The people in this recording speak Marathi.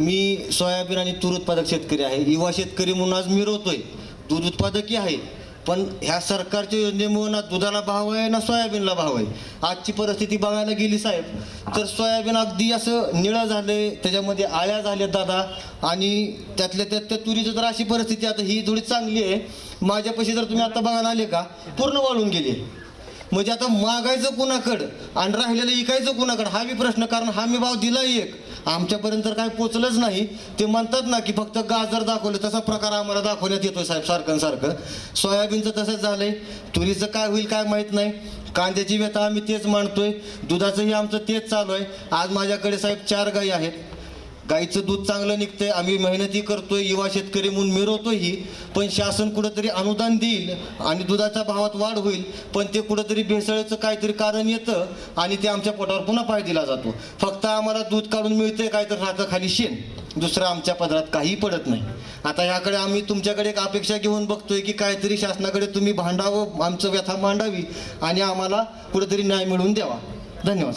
मी सोयाबीन आणि तूर उत्पादक शेतकरी आहे. युवा शेतकरी म्हणून आज मिरवतोय दूध उत्पादकही आहे. पण ह्या सरकारच्या योजनेमुळे ना दुधाला भाव आहे ना सोयाबीनला भाव आहे. आजची परिस्थिती बघायला गेली साहेब तर सोयाबीन अगदी असं निळं झालंय त्याच्यामध्ये आळ्या झाल्या दादा. आणि त्यातल्या त्यात त्या तुरीची तर अशी परिस्थिती आता ही थोडी चांगली आहे. माझ्यापाशी जर तुम्ही आता बघायला आले का पूर्ण वाळून गेली. म्हणजे आता मागायचं कुणाकडं आणि राहिलेलं इकायचं कुणाकडं हा मी प्रश्न कारण हा मी भाव दिलाही एक. आमच्यापर्यंत तर काय पोचलंच नाही. ते म्हणतात ना की फक्त गाजर दाखवलं तसा प्रकार आम्हाला दाखवण्यात येतोय साहेब सारखं सारखं सोयाबीनचं तसंच झालंय. तुरीचं काय होईल काय माहीत नाही. कांद्याची व्यथा आम्ही तेच मांडतोय. दुधाचंही आमचं तेच चालू आहे. आज माझ्याकडे साहेब चार गाई आहेत. गाईचं दूध चांगलं निघतंय आम्ही मेहनती करतोय युवा शेतकरी म्हणून मिरवतोही पण शासन कुठंतरी अनुदान देईल आणि दुधाच्या भावात वाढ होईल पण ते कुठंतरी भेसळ्याचं काहीतरी कारण येतं आणि ते आमच्या पोटावर पुन्हा पाय दिला जातो. फक्त आम्हाला दूध काढून मिळतंय काय तर राहतं खाली शेण दुसरं आमच्या पदरात काही पडत नाही. आता ह्याकडे आम्ही तुमच्याकडे एक अपेक्षा घेऊन बघतोय की काहीतरी शासनाकडे तुम्ही भांडावं आमचं व्यथा मांडावी आणि आम्हाला कुठेतरी न्याय मिळवून द्यावा. धन्यवाद